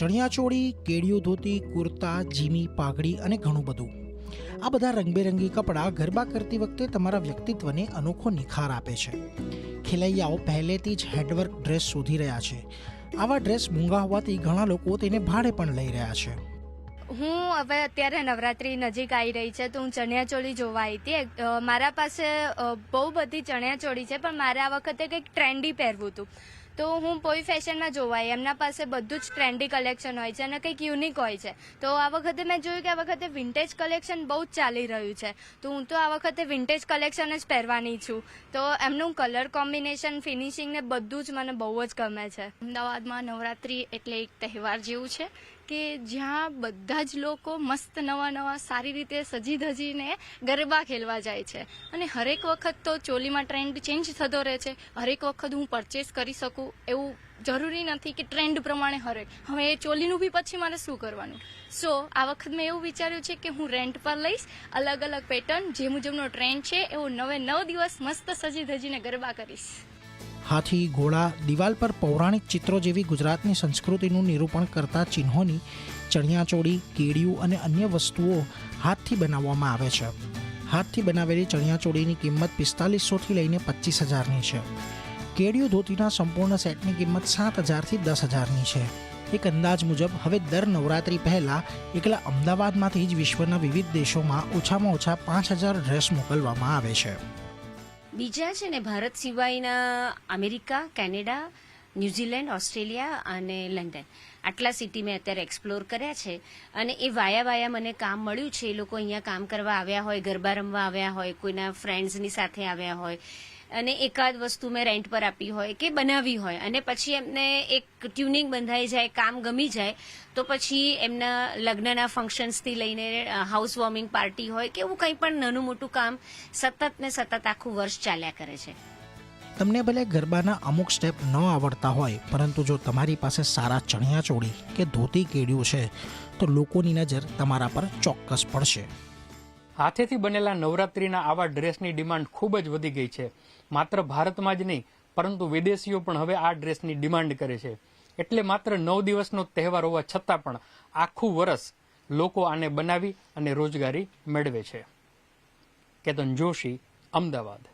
ચણિયાચોળી કેડિયું ધોતી, kurta, Jimmy, પાઘડી અને ઘણું બધું. આ બધા રંગબેરંગી કપડાં ગરબા કરતી વખતે તમારા વ્યક્તિત્વને અનોખો નિખાર આપે છે. ખેલૈયાઓ પહેલેથી જ હેન્ડવર્ક ડ્રેસ શોધી રહ્યા છે. આવા ડ્રેસ મૂંગા હોવાથી ઘણા લોકો તેને ભાડે પણ લઈ રહ્યા છે. હું હવે અત્યારે નવરાત્રી નજીક આવી રહી છે, તો હું ચણિયાચોળી જોવા આવી હતી. મારા પાસે બહુ બધી ચણિયાચોળી છે, પણ મારે આ વખતે કંઈક ટ્રેન્ડી પહેરવું હતું. તો હું પોઈ ફેશનમાં જોવાય એમના પાસે બધું જ ટ્રેન્ડી કલેક્શન હોય છે અને કંઈક યુનિક હોય છે. તો આ વખતે મેં જોયું કે આ વખતે વિન્ટેજ કલેક્શન બહુ જ ચાલી રહ્યું છે. તો હું તો આ વખતે વિન્ટેજ કલેક્શન જ પહેરવાની છું. તો એમનું કલર કોમ્બિનેશન ફિનિશિંગ ને બધું જ મને બહુ જ ગમે છે. અમદાવાદમાં નવરાત્રી એટલે એક તહેવાર જેવું છે. કે જ્યાં બધા જ લોકો મસ્ત નવા નવા સારી રીતે સજી ધજીને ગરબા ખેલવા જાય છે. અને હરેક વખત તો ચોલીમાં ટ્રેન્ડ ચેન્જ થતો રહે છે. હરેક વખત હું પરચેસ કરી શકું એવું જરૂરી નથી કે ટ્રેન્ડ પ્રમાણે હરેક. હવે એ ચોલીનું બી પછી મારે શું કરવાનું? સો આ વખત મેં એવું વિચાર્યું છે કે હું રેન્ટ પર લઈશ. અલગ અલગ પેટર્ન જે મુજબનો ટ્રેન્ડ છે, એવો નવે નવ દિવસ મસ્ત સજી ધજીને ગરબા કરીશ. હાથી, ઘોડા, દિવાલ પર પૌરાણિક ચિત્રો જેવી ગુજરાતની સંસ્કૃતિનું નિરૂપણ કરતા ચિહ્નોની ચણિયાચોળી કેડિયું અને અન્ય વસ્તુઓ હાથથી બનાવવામાં આવે છે. હાથથી બનાવેલી ચણિયાચોળીની કિંમત પિસ્તાલીસોથી લઈને પચીસ હજારની છે. કેડિયું ધોતીના સંપૂર્ણ સેટની કિંમત સાત હજારથી દસ હજારની છે. એક અંદાજ મુજબ, હવે દર નવરાત્રી પહેલાં એકલા અમદાવાદમાંથી જ વિશ્વના વિવિધ દેશોમાં ઓછામાં ઓછા પાંચ હજાર ડ્રેસ મોકલવામાં આવે છે. બીજા છે ને, ભારત સિવાયના America, Canada, New Zealand, Australia અને લંડન. આટલા સિટી મેં અત્યારે એક્સપ્લોર કર્યા છે અને એ વાયા વાયા મને કામ મળ્યું છે. એ લોકો અહીંયા કામ કરવા આવ્યા હોય, ગરબા રમવા આવ્યા હોય, કોઈના ફ્રેન્ડ્સની સાથે આવ્યા હોય અને એકાદ વસ્તુ મેં રેન્ટ પર આપી હોય કે બનાવી હોય અને પછી એમને એક ટ્યુનિંગ બંધાઈ જાય, કામ ગમી જાય, તો પછી એમના લગ્નના ફંક્શન્સથી લઈને હાઉસ વોર્મિંગ પાર્ટી હોય કે એવું કંઈ પણ નાનું મોટું કામ સતત ને સતત આખું વર્ષ ચાલ્યા કરે છે. તમને ભલે ગરબાના અમુક સ્ટેપ ન આવડતા હોય, પરંતુ જો તમારી પાસે સારા ચણિયા ચોળી કે ધોતી કેડ્યું છે, તો લોકોની નજર તમારા પર ચોક્કસ પડશે. હાથેથી બનેલા નવરાત્રીના આવા ડ્રેસની ડિમાન્ડ ખૂબ જ વધી ગઈ છે. માત્ર ભારતમાં જ નહીં, પરંતુ વિદેશીઓ પણ હવે આ ડ્રેસની ડિમાન્ડ કરે છે. એટલે માત્ર નવ દિવસનો તહેવાર હોવા છતાં પણ આખું વર્ષ લોકો આને બનાવી અને રોજગારી મેળવે છે. કેતન જોશી, અમદાવાદ.